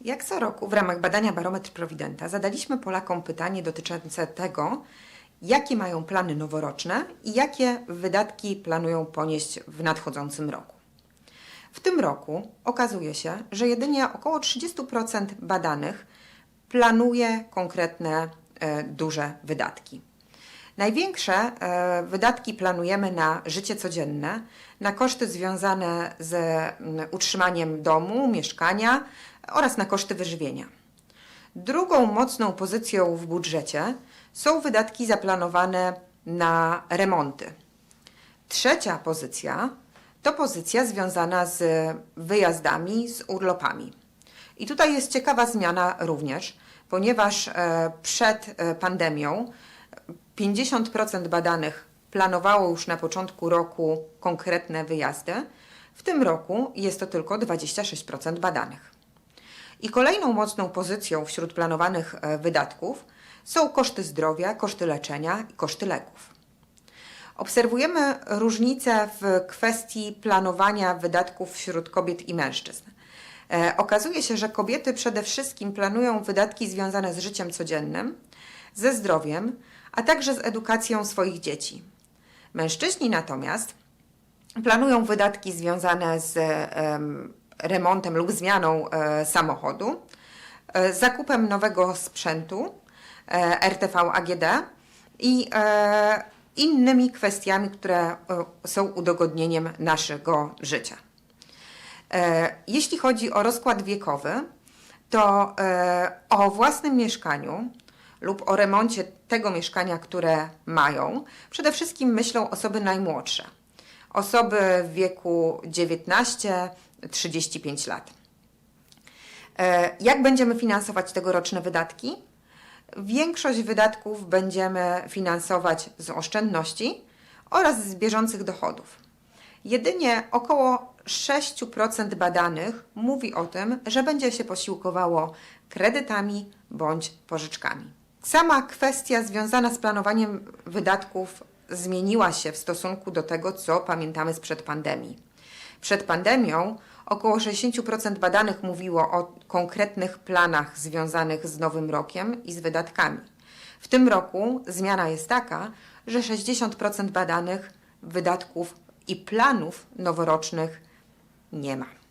Jak co roku w ramach badania Barometr Prowidenta zadaliśmy Polakom pytanie dotyczące tego, jakie mają plany noworoczne i jakie wydatki planują ponieść w nadchodzącym roku. W tym roku okazuje się, że jedynie około 30% badanych planuje konkretne e, duże wydatki. Największe e, wydatki planujemy na życie codzienne, na koszty związane z utrzymaniem domu, mieszkania oraz na koszty wyżywienia. Drugą mocną pozycją w budżecie są wydatki zaplanowane na remonty. Trzecia pozycja to pozycja związana z wyjazdami, z urlopami. I tutaj jest ciekawa zmiana również, ponieważ e, przed e, pandemią 50% badanych planowało już na początku roku konkretne wyjazdy. W tym roku jest to tylko 26% badanych. I kolejną mocną pozycją wśród planowanych e, wydatków są koszty zdrowia, koszty leczenia i koszty leków. Obserwujemy różnice w kwestii planowania wydatków wśród kobiet i mężczyzn. E, okazuje się, że kobiety przede wszystkim planują wydatki związane z życiem codziennym, ze zdrowiem, a także z edukacją swoich dzieci. Mężczyźni natomiast planują wydatki związane z em, remontem lub zmianą e, samochodu, e, zakupem nowego sprzętu e, RTV AGD i innymi kwestiami, które są udogodnieniem naszego życia. Jeśli chodzi o rozkład wiekowy, to o własnym mieszkaniu lub o remoncie tego mieszkania, które mają, przede wszystkim myślą osoby najmłodsze. Osoby w wieku 19-35 lat. E, Jak będziemy finansować tegoroczne wydatki? Większość wydatków będziemy finansować z oszczędności oraz z bieżących dochodów. Jedynie około 6% badanych mówi o tym, że będzie się posiłkowało kredytami bądź pożyczkami. Sama kwestia związana z planowaniem wydatków zmieniła się w stosunku do tego, co pamiętamy sprzed pandemii. Przed pandemią około 60% badanych mówiło o konkretnych planach związanych z nowym rokiem i z wydatkami. W tym roku zmiana jest taka, że 60% badanych wydatków i planów noworocznych nie ma.